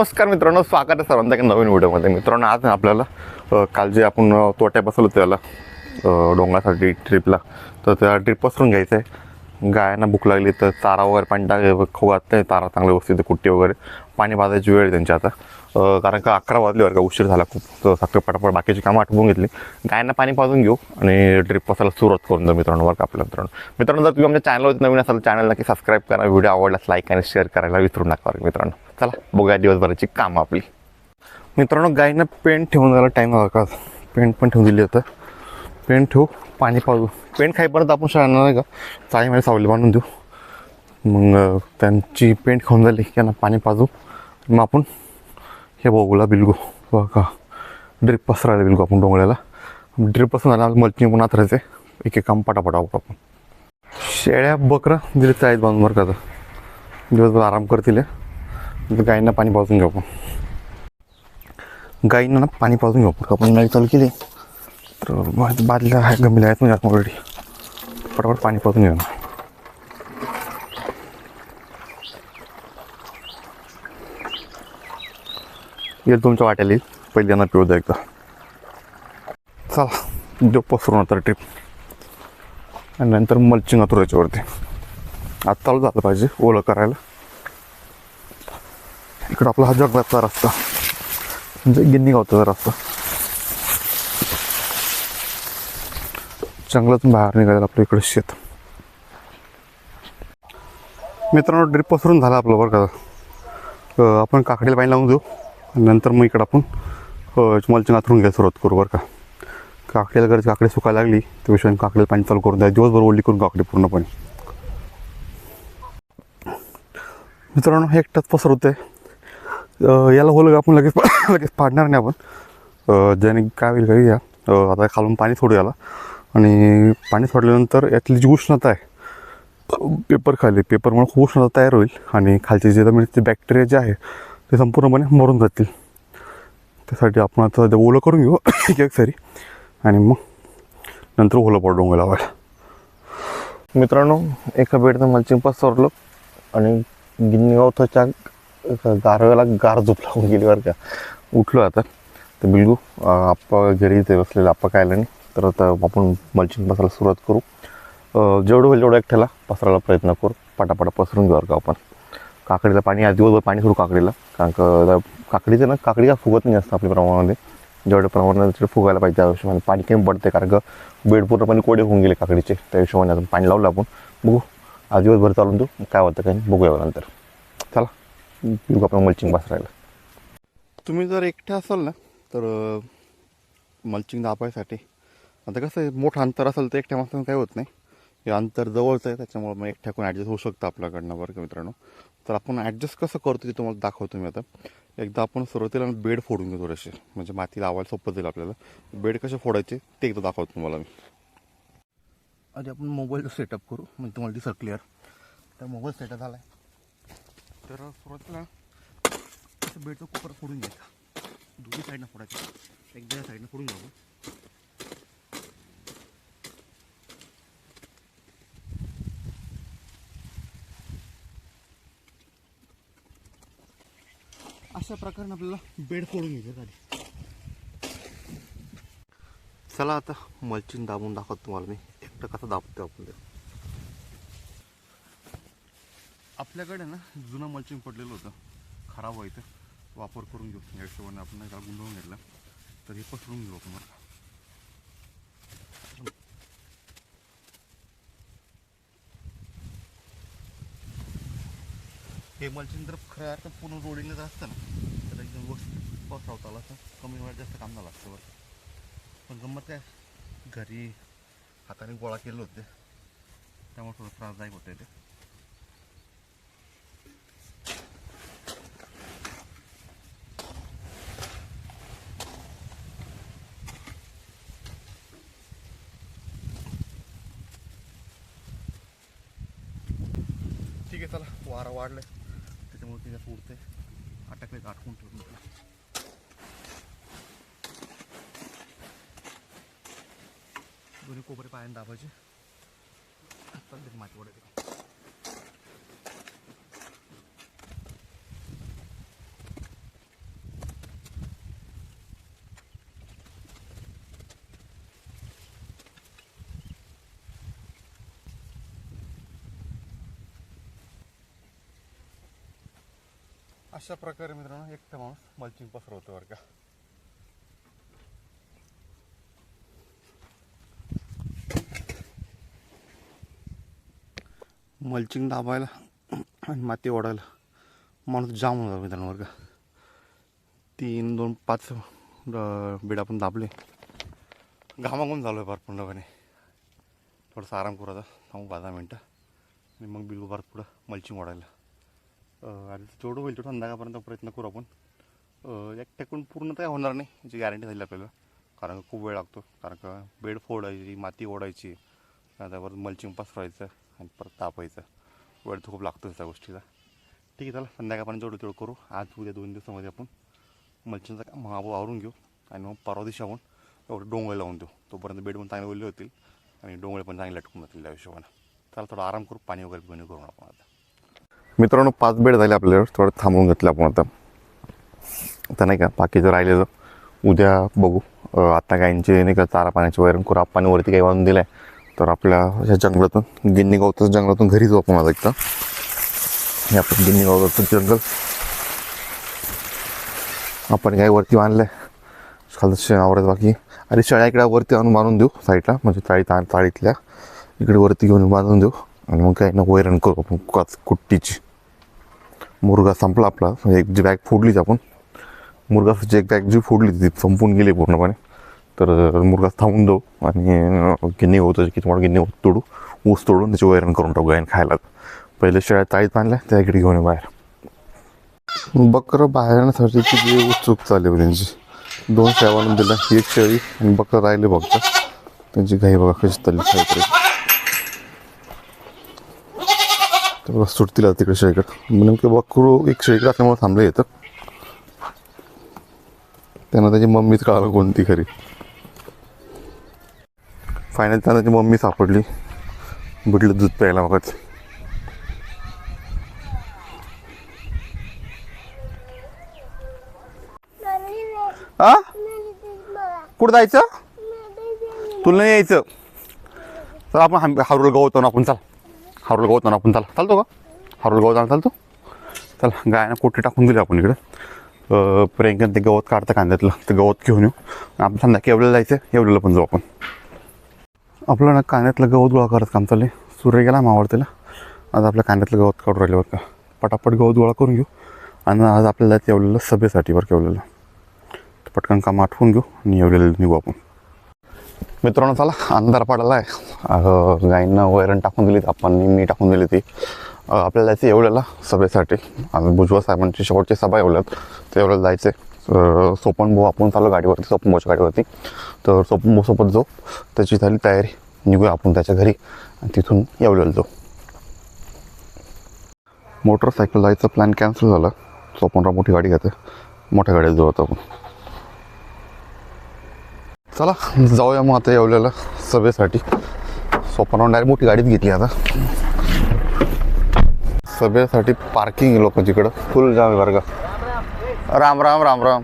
नमस्कार मित्रांनो स्वागत आहे सर्वांचा एका नवीन व्हिडिओमध्ये. मित्रांनो आज आपल्याला काल जे आपण तोट्या बसवलं त्याला डोंगरासाठी ट्रिपला तर त्या ट्रिप पसरून घ्यायचं आहे. गायांना भूक लागली तर चारा वगैरे पाणी टाक खाऊ घातलं चारा चांगले व्यवस्थित कुट्टी वगैरे पाणी पाजायची वेळ आहे त्यांची आता. कारण का अकरा वाजले का उशीर झाला खूप. तर सकाळी पटापट बाकीची कामं आटवून घेतली. गायांना पाणी पाजून घेऊ आणि ट्रिप पसायला सुरुवात करून जाऊ मित्रांनो बरं का आपल्या मित्रांनो. मित्रांनो जर तुम्ही आमच्या चॅनलवर नवीन असाल चॅनल नक्की सबस्क्राईब करा. व्हिडिओ आवडल्यास लाईक आणि शेअर करायला विसरू नका मित्रांनो. चला बघूया दिवसभराची कामं आपली. मित्रांनो गायीनं पेंट ठेवून जायला टाईम हवा का? पेंट पण ठेवून दिली होतं पेंट ठेवू पाणी पाजू. पेंट खाईपर्यंत आपण शाळांना नाही का? चाळीमध्ये सावली बांधून देऊ. मग त्यांची पेंट खाऊन झाली की त्यांना पाणी पाजू. मग आपण हे बघूला बिलगू. बघा का? ड्रिप पसरायला बिलगू आपण डोंगळ्याला ड्रिप पसरून झाला मल्चिंग पण आथरायचे एक एक काम पटापट आवडू आपण. शेळ्या बकरं दिले चाळीत बांधून बरं का दिवसभर आराम करतील गायींना पाणी पाजून घेऊ आपण. गाईंना ना पाणी पाजून घेऊ आपण. आपण नळी चालू केली. तर बादल्या आहे गमिल्या आहेत म्हणजे आपण ऑलरेडी पटापट पाणी पाजून घेऊ ना. येईल तुमच्या वाट्याला येईल. पहिल्यांदा पिऊ द्या एकदा. चला जो पसरून आता ट्रिप आणि नंतर मल्चिंग आतुर याच्यावरती. आज चालू झालं पाहिजे ओलं करायला. इकडं आपला हा जगण्याचा रस्ता. म्हणजे गिन्नी गावचा रस्ता. जंगलातून बाहेर निघायला आपलं इकडे शेत. मित्रांनो ड्रिप पसरून झालं आपलं बरं का. आपण काकडीला पाणी लावून देऊ. आणि नंतर मग इकडं आपण मलचिंग आथरून घ्यायला सुरुवात करू बरं का. काकडीला गरज काकडी सुकायला लागली त्या विषयाने काकडीला पाणी चालू करून द्या. दिवसभर ओढली करून काकडी पूर्णपणे. मित्रांनो हे एकटाच पसरवते याला होलं आपण लगेच लगेच पाडणार नाही आपण. ज्याने काय होईल काही या. आता खालून पाणी सोडू याला. आणि पाणी सोडल्यानंतर यातली जी उष्णता आहे पेपर खाली पेपरमुळे खूप उष्णता तयार होईल. आणि खालचे जे जमिनीचे बॅक्टेरिया जे आहे ते संपूर्णपणे मरून जातील. त्यासाठी आपण आता ते ओलं करून घेऊ. एक एक सरी आणि मग नंतर ओलं पडू लावायला. मित्रांनो एका बेडचं मल्चिंग पसरलं आणि गिन्नी गवताच्या गारव्याला गार झोप लागून गेली बरं का. उठलो आता. तर बिलगू आप्पा घरी इथे बसलेलं आप्पा काय नाही तर आता आपण मल्चिंग पसरायला सुरुवात करू. जेवढं होईल तेवढं एकट्याला पसरायला प्रयत्न करू. पटापटा पसरून घेऊ का आपण. काकडीला पाणी आज दिवसभर पाणी सोडू काकडीला. कारण का काकडीचं ना काकडी का फुगत नाही जास्त आपल्या प्रमाणामध्ये. जेवढ्या प्रमाणात तिथे फुगायला पाहिजे त्या हिशोबाने पाणी कमी पडते कारण का बेड पूर्णपणे कोडे होऊन गेले काकडीचे. त्या हिशोबाने आपण पाणी लावलं आपण. बघू. आज दिवसभर चालून देऊ. काय होतं काय नाही, बघूया नंतर. चला. बघू आपण मल्चिंग पसरायला तुम्ही जर एकटे असाल ना तर मल्चिंग दाबायसाठी आता कसं आहे मोठं अंतर असेल तर एकट्या माणसानं काय होत नाही. हे अंतर जवळचं आहे त्याच्यामुळे मग एकट्या कोण ॲडजस्ट होऊ शकतं आपल्याकडनं बरं का मित्रांनो. तर आपण ॲडजस्ट कसं करतो ते तुम्हाला दाखवतो मी आता. एकदा आपण सुरुवातीला बेड फोडून घेतो थोडेसे म्हणजे माती लावायला सोपं जाईल आपल्याला. बेड कसे फोडायचे ते एकदा दाखवतो तुम्हाला मी. आधी आपण मोबाईलचं सेटअप करू. म्हणजे तुम्हाला दिसत क्लिअर तर मोबाईल सेटअप झाला आहे तर सुरुवातीला असं बेडचं कुकर फोडून घ्यायचा. दोन्ही साईडनं फोडायचं. एकदा या साईडनं फोडून घ्यावं. अशा प्रकारे आपल्याला बेड फोडून घ्यायचं आधी. चला आता मल्चिंग दाबून दाखवतो तुम्हाला मी. एकटं कसं दाबतो आपण ते आपल्याकडे ना जुनं मल्चिंग पडलेलं होतं. खराब व्हायचं वापर करून घेऊ. या हिशोबाने आपण नाही का गुंडवून घेतलं. तर हे पसरून घेऊ आपण. हे मल्चिंग जर खऱ्या अर्थात पूर्ण रोडीने जर असतं ना तर एकदम व्यवस्थित पसरवता असं कमी वेळात जास्त काम झालं असतं बरं. पण गंमत काय? घरी हाताने गोळा केलं होते. त्यामुळे थोडं त्रासदायक होतं ते ठीक आहे चला वारा वाढलं त्याच्यामुळे ते उडते अटकले आठवून ठेवून म्हटलं दोन्ही कोपरे पायाने दाबायचे. पद्धत माती ओढायची अशा प्रकारे मित्रांनो एकटा माणूस मल्चिंग पसरवतो बरं का. मल्चिंग दाबायला आणि माती ओढायला माणूस जाम होणार मित्रांनो बरं का. तीन दोन पाच अं, बेड आपण दाबले. घामाघूम झालो आहे फार पूर्णपणे थोडासा आराम करू आता. थांबू पाच दहा मिनटं. आणि मग बिलू परत पुढं मल्चिंग ओढायला. आणि जेवढं होईल तेवढं संध्याकाळपर्यंत प्रयत्न करू आपण. एकट्याकडून पूर्ण काय होणार नाही याची गॅरंटी झाली आपल्याला. कारण का खूप वेळ लागतो कारण का बेड फोडायची माती ओढायची त्यावर मल्चिंग पसरवायचं आणि परत तापायचं. वेळ तर खूप लागतो त्या गोष्टीचा ठीक आहे चला संध्याकाळपर्यंत जेवढं तेवढं करू. आज उद्या दोन दिवसामध्ये आपण मल्चिंगचा काम मागं आवरून घेऊ आणि मग परवा दिवशी आपण एवढं डोंगळे लावून देऊ. तोपर्यंत बेड पण चांगले ओले होतील आणि डोंगळे पण चांगले लटकून जातील त्या हिशोबानं. चला थोडा आराम करू पाणी वगैरे पिऊन करू आपण आता. मित्रांनो पाच बेड झाले आपल्याला थोडं थांबवून घेतलं आपण आता. आता नाही का बाकीचं राहिलेलं. उद्या बघू. आता गायींचे नाही का चारा पाण्याची वैरण करू. आपण वरती काही वाढून दिलं आहे तर आपल्या ह्या जंगलातून गिन्नी गावचं जंगलातून घरी जाऊ आपण आता एकदा. हे आपण गिन्नी गावचं जंगल. आपण काही वरती बांधलं आहे खालचं शेणावरच बाकी. अरे शेळ्या इकडे वरती आणून बांधून देऊ साईडला. म्हणजे ताळी ता ताळीतल्या. इकडे वरती घेऊन बांधून देऊ. आणि मग काय ना वैरण करू आपण. कुट्टीची. मुरगा संपला आपला. म्हणजे एक जी बॅग फोडलीच आपण. मुर्गाची एक बॅग जी फोडली ती संपून गेली पूर्णपणे. तर मुर्गा थांबून देऊ आणि गिन्नी होतं की तुम्हाला गिन्नी होत तोडू. ऊस तोडून त्याची वैरण करून टाकू गायन खायला. पहिले शेळ्या ताळीत आणल्या त्या इकडे घेऊन बाहेर. बकरं बाहेर आणण्यासाठी किती उत्सुक चालली होती त्यांची दोन शेळ्या दिल्या एक शेळी आणि बकरं राहिले बघता. त्यांची घाई बघा कशी चालली तर बस सुटतील आता तिकडे शेळीकडे. नेमके बकरू एक शेळीकडे असल्यामुळे थांबले येतं त्यांना त्याची मम्मीच कळालं कोणती खरी. फायनल त्यांना त्याची मम्मी सापडली. बुटलं दूध प्यायला मगच आ? कुठं जायचं? तुला नाही यायचं. चल आपण हां- गवतो ना आपण चल. हरळ गवत ना आपण चला. चालतो का? हारुल गवत चालतो. चल गायना कोटी टाकून दिली आपण इकडं. प्रियंका ते गवत काढतं कांद्यातलं. ते गवत घेऊन येऊ. आपण संध्याकाळी एवढं जायचं एवढ्याला पण जाऊ आपण. आपलं ना कांद्यातलं गवत गोळा करत काम चालले सूर्य गेला मावळतेला आज आपल्या कांद्यातलं गवत काढून राहिले बरं का. पटापट गवत गोळा करून घेऊ. आणि आज आपल्याला येवलेलं सभेसाठी बरं केवलेलं पटकन काम आठवून घेऊ आणि येवलेलं निघू आपण. मित्रांनो चला अंधार पडला आहे. गाईंना वैरण टाकून दिली आपण मी टाकून दिली ती. आपल्याला जायचं एवढ्याला सभेसाठी. आम्ही भुजबळ साहेबांची शेवटची सभा एवढ्यात तर एवढ्याला जायचं आहे सोपन भाऊ आपण चालू गाडीवरती सोपन भाऊच्या गाडीवरती. तर सोपन भाऊसोबत जाऊ. त्याची झाली तयारी. निघूया आपण त्याच्या घरी. आणि तिथून एवढ्याला जाऊ. मोटरसायकल जायचा प्लॅन कॅन्सल झाला. सोपनराव मोठी गाडी घेते मोठ्या गाडीत जाऊ आता आपण. चला जाऊया मग आता येवल्याला सभेसाठी. सोपानावर डायरेक्ट मोठी गाडीच घेतली आता. सभेसाठी पार्किंग लोकांची इकडं फुल जाम आहे बरं का. Ram Ram Ram Ram.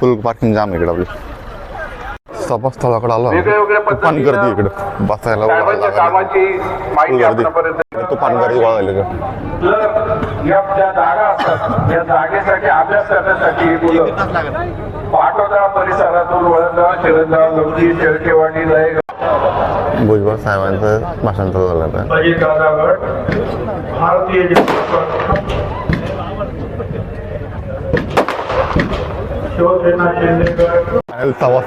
Full parking jam आहे इकडं आपली. सभास्थळाकडे आलो. तुफान गर्दी इकडं. बसायला फुल गर्दी. तुफान गर्दी का जागा असतात या जागेसाठी पाटोदा परिसरातून गमती शेळकेवाडी भुजबळ साहेबांचं चालू झालं आता. अजित दादा गट भारतीय शिवसेना शिंदे सव्वा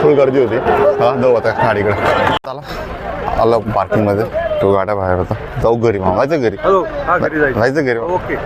फुल गर्दी होती. हा जाऊ आता गाडीकडे. चला आलं पार्किंगमध्ये तो गाड्या बाहेर होता. जाऊ घरी मग जायचं घरी. हॅलो हा घरी जायचं. जायचं घरी. ओके.